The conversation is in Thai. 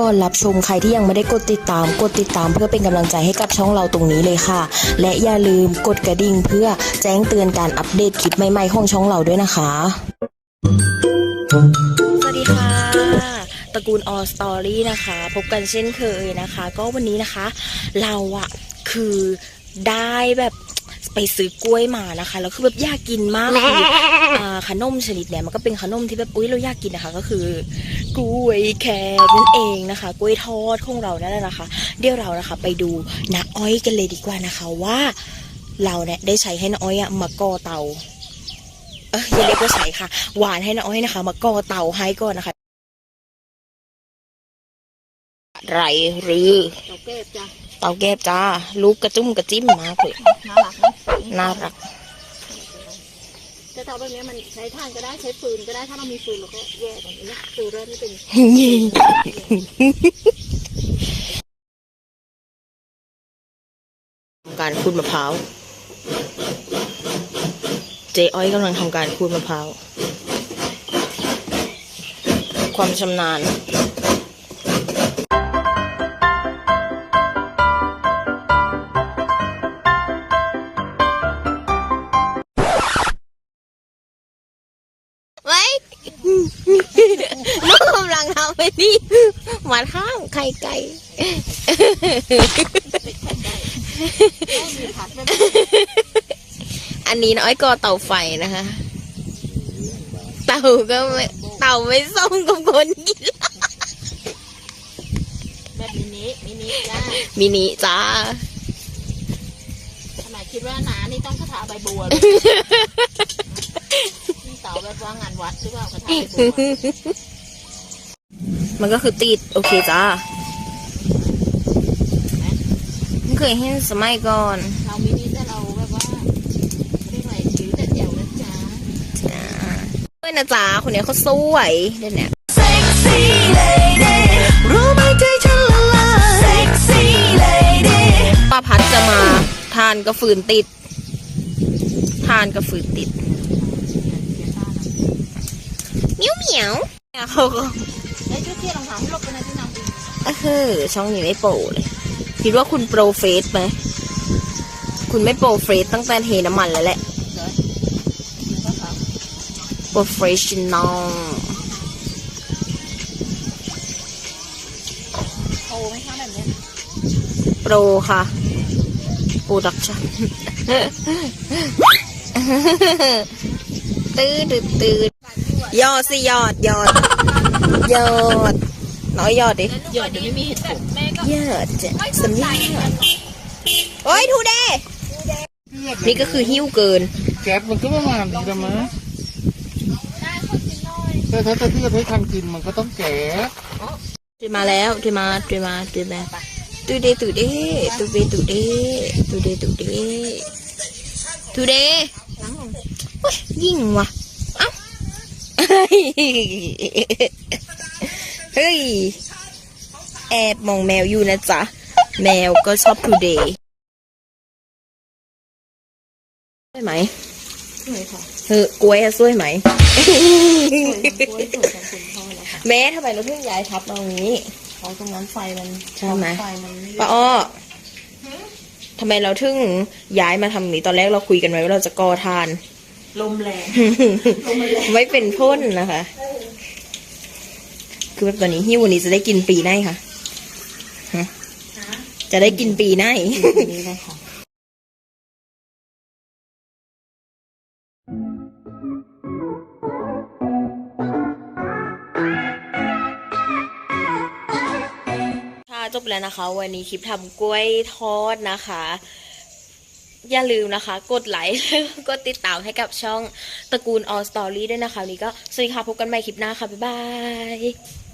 ก่อนรับชมใครที่ยังไม่ได้กดติดตาม กดติดตามเพื่อเป็นกำลังใจให้กับช่องเราตรงนี้เลยค่ะ และอย่าลืมกดกระดิ่งเพื่อแจ้งเตือนการอัปเดตคลิปใหม่ๆของช่องเราด้วยนะคะ สวัสดีค่ะ ตระกูลออสตอรี่นะคะ พบกันเช่นเคยนะคะ ก็วันนี้นะคะ เราอะคือได้แบบ ไปซื้อกล้วยมานะคะแล้วคือแบบอยากกินมากคืออ่าขนมชนิดเนี่ยมันก็เป็นขนมที่แบบอุ้ยเราอยากกินนะคะ ก็คือกล้วยแขกนั่นเองนะคะ กล้วยทอดของเรานั่นแหละนะคะ เดี๋ยวเรานะคะ ไปดูน้าอ้อยกันเลยดีกว่านะคะว่า เราเนี่ยได้ใช้ให้น้าอ้อยอะมาก่อเตาเอออย่าเรียกว่าใช้ค่ะ หวานให้น้าอ้อยนะคะ มาก่อเตาให้ก่อนนะคะ ไรหรือเราเก็บจ้ะเตาแก๊บจ้าลูกกระจุ้มกระจิ้มมากเลยน่ารักนะน่ารัก แต่เตาแบบนี้มันใช้ถ่านก็ได้ใช้ฟืนก็ได้ถ้าเรามีฟืนเราก็แยกแบบนี้นะฟืนเริ่มนี่เป็น การขูดมะพร้าว เจ๊อ้อยกำลังทำการขูดมะพร้าว ความชำนาญ ลูกกำลังทำไปนี่มาท่างไข่ไก่มีผัดแบบอันนี้น้อยก็เตาไฟนะคะ เตาก็ไม่เตาไม่ส้มกับคนกินแบบมินิมินิจ้ามินิจ้าทำไมคิดว่าหนานี่ต้องกระทะใบบัวเลยนี่เตาแบบ ว่างานวัดหรือเปล่ากระทะใบบัวมันก็คือติด โอเคจ้าไม่เคยเห็นสมัยก่อน เรามินิแต่เราแบบว่าไม่ไหวถือแต่เดียวนะจ๊ะจ้าด้วยนะจ๊ะคนนี้เขาสวยเดี๋ยวนี้ Sexy lady รู้ไหมใจฉันละลาย Sexy lady ป้าพัดจะมาทานก็ฝืนติด ทานก็ฝืนติดเห มียวเหมียวเนี่ยเขาก็ไอ้ยชุดที่รองเท้าหลบไปนะที่น้องดีเออช่องนี้ไม่โปรเลย คิดว่าคุณโปรเฟสไหม คุณไม่โปรเฟสตั้งแต่เทน้ำมันแล้วแหละเลยก็ครับโปรเฟชชั่นอลโอ้ไหมคะแบบเนี้ยโปรค่ะโปรดักชั่นตื้อดืดตื้อ ยอดสิยอดยอดยอดน้อยยอดดิหยอดเดี๋ยวไม่มีเหตุผลยอดจ้ะสำยอดโอ้ยทูเดย์นี่ก็คือหิ้วเกิน แก๊สมันก็ประมาณนี้ละมั้งแต่ถ้าจะที่จะให้ทำกินมันก็ต้องแก๊สตื่นมาแล้วตื่นมาตื่นมาตื่นมาตื่นเดตื่นเดตื่นเดตื่นเดตื่นเดตื่นเดตื่นเดโอ้ยยิ่งว่ะ เอ้าเฮ้ย แอบมองแมวอยู่นะจ๊ะ แมวก็ชอบ today สวยไหมสวยค่ะเฮ้อกล้วยอะสวยไหมสวยสวยของคุณพ่อแล้วค่ะแม่ทำไมเราเพิ่งย้ายทับมาตรงนี้เพราะตรงนั้นไฟมันใช่ไหมไฟมันไม่ป้าอ้อทำไมเราถึงย้ายมาทำแบบนี้ตอนแรกเราคุยกันไว้ว่าเราจะก่อทาน ลมแรงไม่เป็นพ่นนะคะ คือแบบตอนนี้หิ้ววันนี้จะได้กินปีไหนคะฮะจะได้กินปีไหนนี้เลยค่ะค่ะจบแล้วนะคะ วันนี้คลิปทำกล้วยทอดนะคะ อย่าลืมนะคะ กดไลค์กดติดตามให้กับช่องตระกูล All Story ด้วยนะคะวันนี้ก็สวัสดีค่ะ พบกันใหม่คลิปหน้าค่ะ บ๊ายบาย